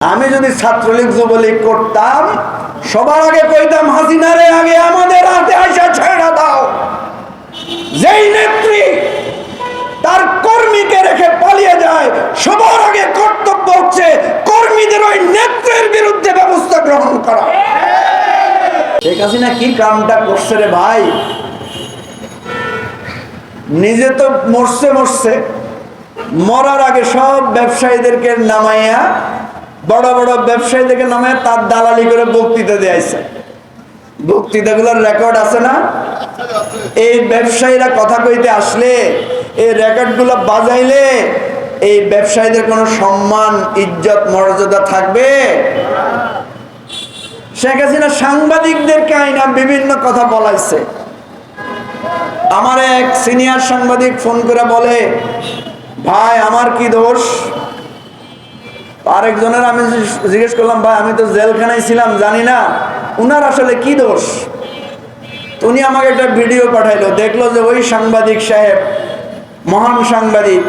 আমি যদি ছাত্রলীগ যুবলীগ করতাম, সবার আগে কইতাম, হাসিনারে, আগে আমাদের হাতে আসা ছেড়া দাও। যেই নেত্রী তার কর্মীকে রেখে পালিয়ে যায়, সবার আগে কর্তব্য হচ্ছে কর্মীদের ওই নেত্রের বিরুদ্ধে ব্যবস্থা গ্রহণ করা। শেখ হাসিনা কি কামটা করছে রে ভাই? নিজে তো মরছে মরছে, মরার আগে সব ব্যবসায়ীদেরকে নামাইয়া বড় বড় ব্যবসায়ীদেরকে নামে তার দালালি করে বক্তৃতা দিয়েছে বক্তৃতাগুলোর রেকর্ড আছে না? এই ব্যবসায়ীরা কথা কইতে আসলে এই রেকর্ডগুলো বাজাইলে এই ব্যবসায়ীদের কোনো সম্মান, ইজ্জত, মর্যাদা থাকবে? শেখ হাসিনা সাংবাদিকদেরকে আইনা বিভিন্ন কথা বলাইছে। আমার এক সিনিয়র সাংবাদিক ফোন করে বলে, ভাই, আমার কি দোষ? আরেকজনের, আমি জিজ্ঞেস করলাম, ভাই, আমি তো জেলখানায় ছিলাম, জানি না। উনার আসলে কি দোষ? উনি আমাকে একটা ভিডিও পাঠাইলো, দেখল যে ওই সাংবাদিক সাহেব, মহান সাংবাদিক,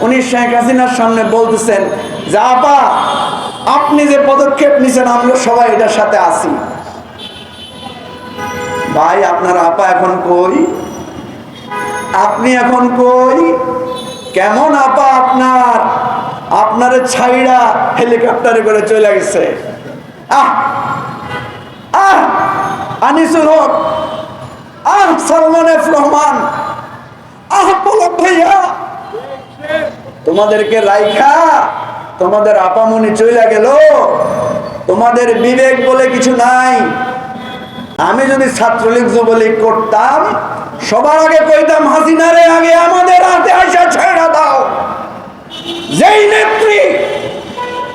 উনি শেখ হাসিনার সামনে বলতেছেন যে, আপা, আপনি যে পদক্ষেপ নিছেন, আমরা সবাই এটার সাথে আছি। ভাই, আপনার আপা এখন কই? আপনি এখন কই? কেমন আপা আপনার? আপনার ছাইড়া হেলিকপ্টারে করে চলে গেছে। আহ! আহ! আনিসুল হক। আহ, সলমান এফ রহমান। আহ পলক ভাইয়া। তোমাদেরকে রাইখা, তোমাদের আপামনি চলে গেল। তোমাদের বিবেক বলে কিছু নাই। আমি যদি ছাত্রলীগ যুবলীগ করতাম, সবার আগে কইতাম, হাসিনারে আগে আমাদের হাতে আসা ছেড়া দাও যেই নেত্রী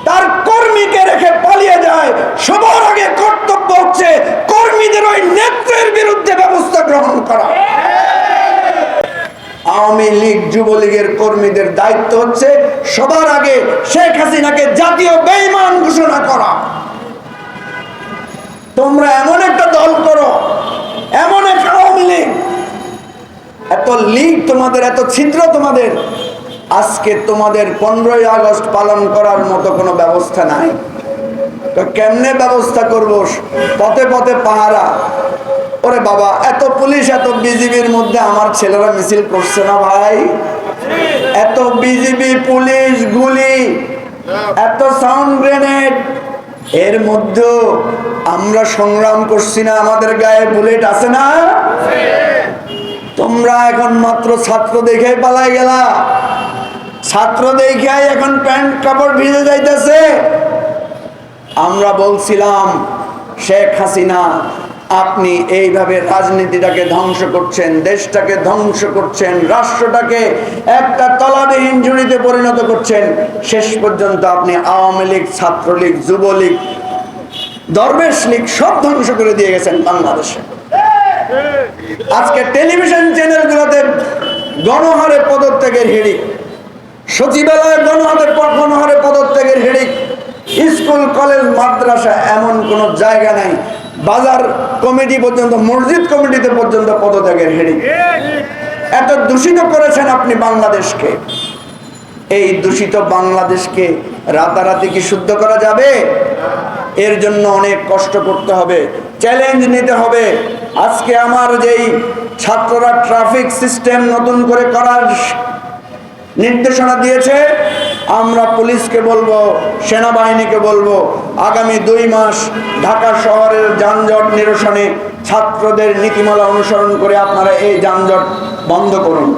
তার কর্মীকে রেখে পালিয়ে যায় সবার আগে কর্তব্য হচ্ছে কর্মীদের ওই নেত্রের বিরুদ্ধে ব্যবস্থা গ্রহণ করা। আওয়ামী লীগ যুবলীগের কর্মীদের দায়িত্ব হচ্ছে সবার আগে শেখ হাসিনাকে জাতীয় বেইমান ঘোষণা করা। তোমরা এমন একটা দল করো, এমন এক আওয়ামী লীগ। এত লীগ তোমাদের, এত ছিদ্র তোমাদের। আজকে তোমাদের পনেরোই আগস্ট পালন করার মতো কোনো ব্যবস্থা নাই। তো কেমনে ব্যবস্থা করব? পথে পথে পাহারা। ওরে বাবা, এত পুলিশ, এত বিজিবির মধ্যে আমার ছেলেরা মিছিল করছে না ভাই? এত বিজিবি, পুলিশ, গুলি, এত সাউন্ড গ্রেনেড এর মধ্যেও আমরা সংগ্রাম করছি না, আমাদের গায়ে বুলেট আছে না? তোমরা এখন মাত্র ছাত্র দেখে পালাই গেলা। ছাত্র দেখে এখন প্যান্ট কাপড় ভিজে যাইতেছে। আমরা বলছিলাম, শেখ হাসিনা আপনি এইভাবে রাজনীতিটাকে ধ্বংস করছেন, দেশটাকে ধ্বংস করছেন, রাষ্ট্রটাকে একটা তলাবিহীন ঝুড়িতে পরিণত করছেন, শেষ পর্যন্ত আপনি আওয়ামী লীগ, ছাত্রলীগ, যুবলীগ, দরবেশ লীগ সব ধ্বংস করে দিয়ে গেছেন বাংলাদেশে। আজকে টেলিভিশন চ্যানেলগুলোতে গণহারে পদত্যাগের হিড়িক, সচিবালয়ে গণহারে গণহারে পদত্যাগের হিড়িক, স্কুল, কলেজ, মাদ্রাসা, এমন কোনো জায়গা নাই। বাজার কমিটি পর্যন্ত, মসজিদ কমিটিতে পর্যন্ত পদত্যাগের হিড়িক। এত দূষিত করেছেন আপনি বাংলাদেশকে। এই দূষিত বাংলাদেশকে রাতারাতি কি শুদ্ধ করা যাবে? এর জন্য অনেক কষ্ট করতে হবে চ্যালেঞ্জ নিতে হবে। আজকে আমার যেই ছাত্ররা ট্রাফিক সিস্টেম নতুন করে করার নির্দেশনা দিয়েছে আমরা পুলিশকে বলব, সেনাবাহিনীকে বলব, আগামী দুই মাস ঢাকা শহরের যানজট নিরসনে ছাত্রদের নীতিমালা অনুসরণ করে আপনারা এই যানজট বন্ধ করুন।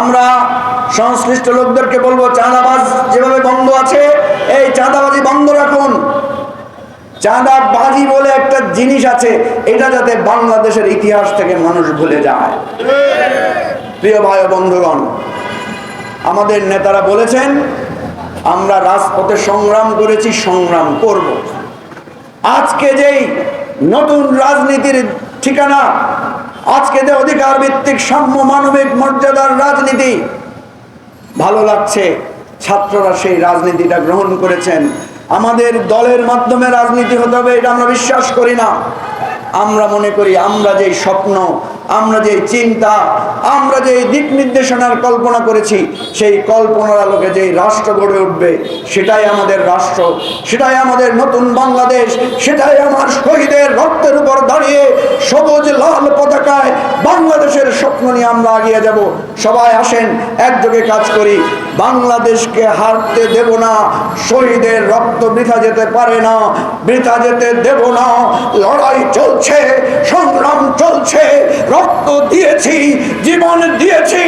আমরা সংশ্লিষ্ট লোকদেরকে বলব, চাঁদাবাজ যেভাবে বন্ধ আছে, এই চাঁদাবাজি বন্ধ রাখুন। চাঁদাবাজি বলে একটা জিনিস আছে, এটা যাতে বাংলাদেশের ইতিহাস থেকে মানুষ ভুলে যায়। প্রিয় ভাই বন্ধুগণ আমাদের নেতারা বলেছেন, আমরা রাজপথে সংগ্রাম করেছি, সংগ্রাম করব। আজকে যেই নতুন রাজনীতির ঠিকানা, আজকে যে অধিকার ভিত্তিক সাম্য মানবিক মর্যাদার রাজনীতি, ভালো লাগছে, ছাত্ররা সেই রাজনীতিটা গ্রহণ করেছেন। আমাদের দলের মাধ্যমে রাজনীতি হতে হবে, এটা আমরা বিশ্বাস করি না। আমরা মনে করি, আমরা যে স্বপ্ন আমরা যে চিন্তা, আমরা যে দিক নির্দেশনার কল্পনা করেছি, সেই কল্পনার আলোকে যেই রাষ্ট্র গড়ে উঠবে, সেটাই আমাদের রাষ্ট্র, সেটাই আমাদের নতুন বাংলাদেশ, সেটাই আমার শহীদের রক্তের উপর দাঁড়িয়ে সবুজ লাল পতাকায় বাংলাদেশের স্বপ্ন নিয়ে আমরা আগিয়ে যাব। সবাই আসেন, একযোগে কাজ করি। বাংলাদেশকে হারতে দেব না, শহীদের রক্ত বৃথা যেতে পারে না, বৃথা যেতে দেব না। লড়াই চলছে, সংগ্রাম চলছে, রক্ত দিয়েছি, জীবন দিয়েছি